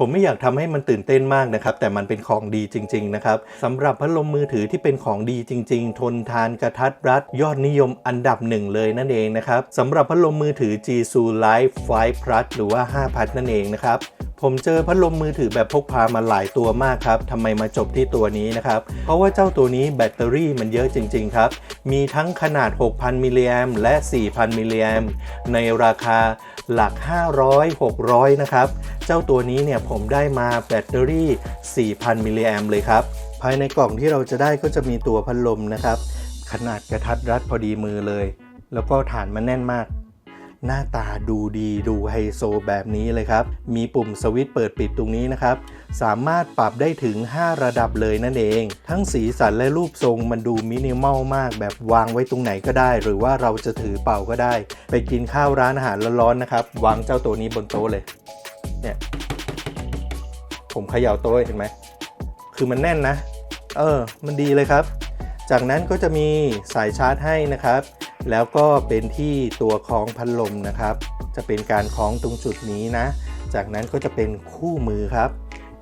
ผมไม่อยากทำให้มันตื่นเต้นมากนะครับ แต่มันเป็นของดีจริง ๆ นะครับสำหรับพัดลมมือถือที่เป็นของดีจริง ๆ ทนทานกระทัดรัด ยอดนิยมอันดับหนึ่งเลยนั่นเองนะครับสำหรับพัดลมมือถือ g s u Life 5 Plus หรือว่า 5Plus นั่นเองนะครับ ผมเจอพัดลมมือถือแบบพกพามาหลายตัวมากครับทำไมมาจบที่ตัวนี้นะครับ เพราะว่าเจ้าตัวนี้แบตเตอรี่มันเยอะจริง ๆ ครับ มีทั้งขนาด 6,000 มิลลิแอมและ 4,000 มิลลิแอมในราคาหลัก 500 600 นะครับ เจ้าตัวนี้เนี่ยผมได้มาแบตเตอรี่ 4,000 มิลลิแอมเลยครับ ภายในกล่องที่เราจะได้ก็จะมีตัวพัดลมนะครับ ขนาดกระทัดรัดพอดีมือเลย แล้วก็ฐานมันแน่นมาก หน้าตาดูดีดูไฮโซแบบนี้เลยครับ มีปุ่มสวิตช์เปิดปิดตรงนี้นะครับ สามารถปรับได้ถึง 5 ระดับเลยนั่นเอง ทั้งสีสันและรูปทรงมันดูมินิมอลมากแบบวางไว้ตรงไหนก็ได้ หรือว่าเราจะถือเป่าก็ได้ ไปกินข้าวร้านอาหารร้อนๆนะครับ วางเจ้าตัวนี้บนโต๊ะเลย เนี่ย ผมเขย่าโต๊ะเห็นไหม คือมันแน่นนะ เออ มันดีเลยครับ จากนั้นก็จะมีสายชาร์จให้นะครับ แล้วก็เป็นที่ตัวคล้องพัดลมนะครับ จะเป็นการคล้องตรงจุดนี้นะ จากนั้นก็จะเป็นคู่มือครับ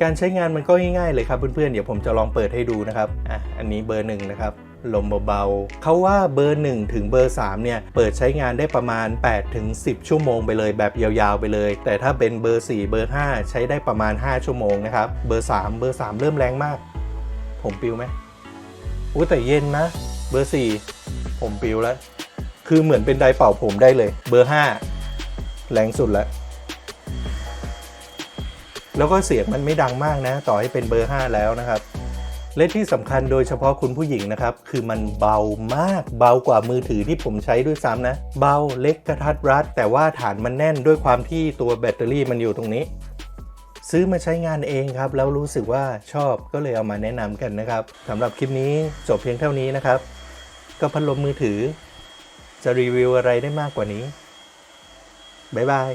การใช้งานมันก็ง่ายๆเลยครับเพื่อนๆ เดี๋ยวผมจะลองเปิดให้ดูนะครับ อะ อันนี้เบอร์หนึ่งนะครับ ลมเบาๆเขาว่าเบอร์ 1 ถึงเบอร์ 3 เนี่ย เปิดใช้งานได้ประมาณ 8 ถึง 10 ชั่วโมงไปเลยแบบยาวๆไปเลย แต่ถ้าเป็นเบอร์ 4 เบอร์ 5 ใช้ได้ประมาณ 5 ชั่วโมงนะครับ เบอร์ 3 เบอร์ 3 เริ่มแรงมาก ผมปิวไหมอุ้แต่เย็นนะ เบอร์ 4 ผมปิวแล้ว คือเหมือนเป็นไดเป่าผมได้เลย เบอร์ 5 แรงสุดแล้ว แล้วก็เสียงมันไม่ดังมากนะ ต่อให้เป็นเบอร์ 5 แล้วนะครับ และที่สำคัญโดยเฉพาะคุณผู้หญิงนะครับ คือมันเบามากเบากว่ามือถือที่ผมใช้ด้วยซ้ำนะ เบาเล็กกระทัดรัด แต่ว่าฐานมันแน่นด้วยความที่ตัวแบตเตอรี่มันอยู่ตรงนี้ซื้อมาใช้งานเองครับ แล้วรู้สึกว่าชอบก็เลยเอามาแนะนำกันนะครับสำหรับคลิปนี้จบเพียงเท่านี้นะครับ ก็พัดลมมือถือ จะรีวิวอะไรได้มากกว่านี้ บ๊ายบาย